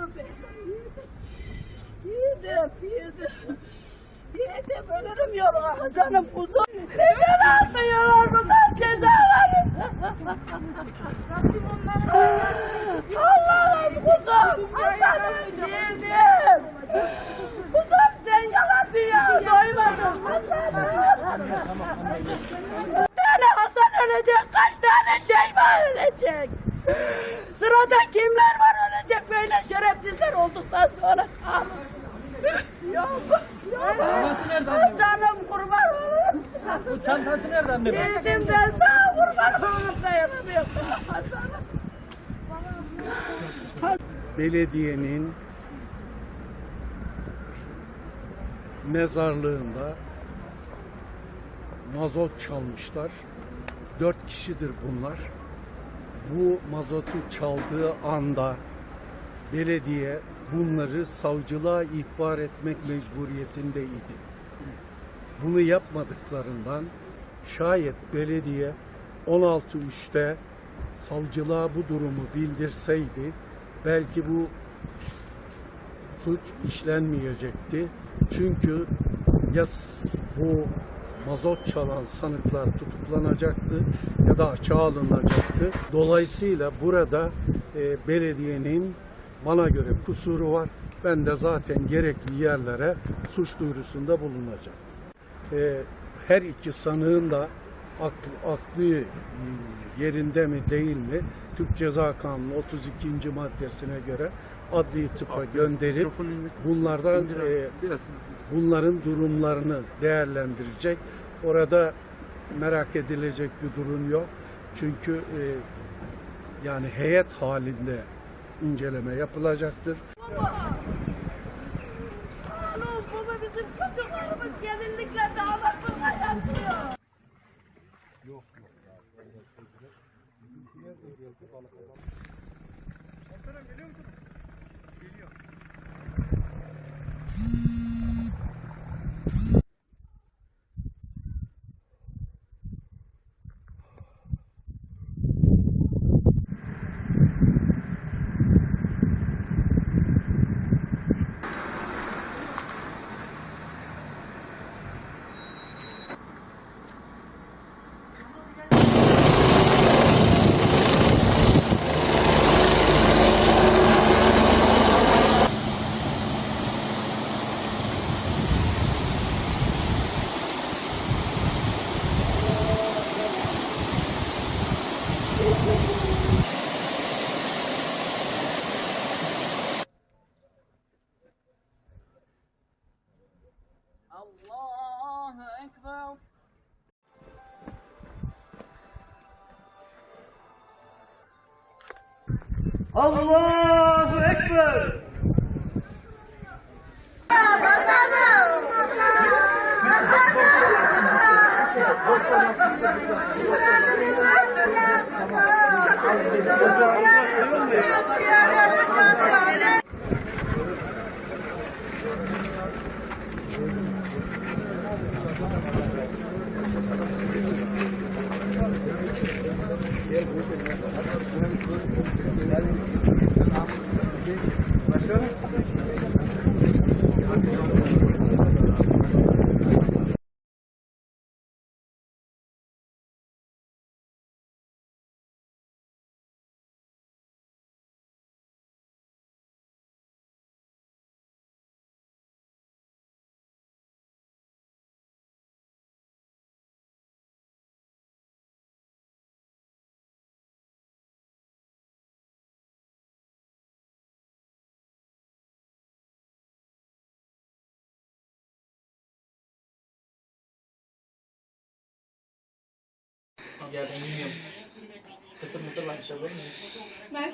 yavrum benim. Yedim, yedim. Yedim, ölürüm yoluna Hasan'ım kuzum. Ne almıyorlar bunlar cezaları. Allah'ım kuzum, Hasan'ım yedim. Kuzum sen yalan ya, doymadın Hasan'ım. tane Hasan ölecek, kaç tane Şeyma ölecek. Sırada kimler var ölecek böyle şerefsizler olduktan sonra? Yok, yok. Hasan'ım kurban olurum. Bu çantası nereden be? Bildim ben sana kurban olurum dayanamıyorum. Belediyenin mezarlığında mazot çalmışlar. Dört kişidir bunlar. Bu mazotu çaldığı anda belediye bunları savcılığa ihbar etmek mecburiyetindeydi. Bunu yapmadıklarından şayet belediye 16.3'te savcılığa bu durumu bildirseydi belki bu suç işlenmeyecekti. Çünkü ya bu mazot çalan sanıklar tutuklanacaktı ya da açığa alınacaktı. Dolayısıyla burada e, belediyenin bana göre kusuru var. Ben de zaten gerekli yerlere suç duyurusunda bulunacağım. E, her iki sanığın da aklı, aklı e, yerinde mi değil mi Türk Ceza Kanunu 32. maddesine göre adli tıpa gönderip bunlardan e, bunların durumlarını değerlendirecek. Orada merak edilecek bir durum yok. Çünkü e, yani heyet halinde inceleme yapılacaktır. Oğlum baba bizim çocuklarımız gelinlikle damatlıkla yatıyor. Allahu Ekber. Allahu Ekber. Ya ben yemiyorum. Thank you. या कहीं भी हम सब मुसलमान सब मैं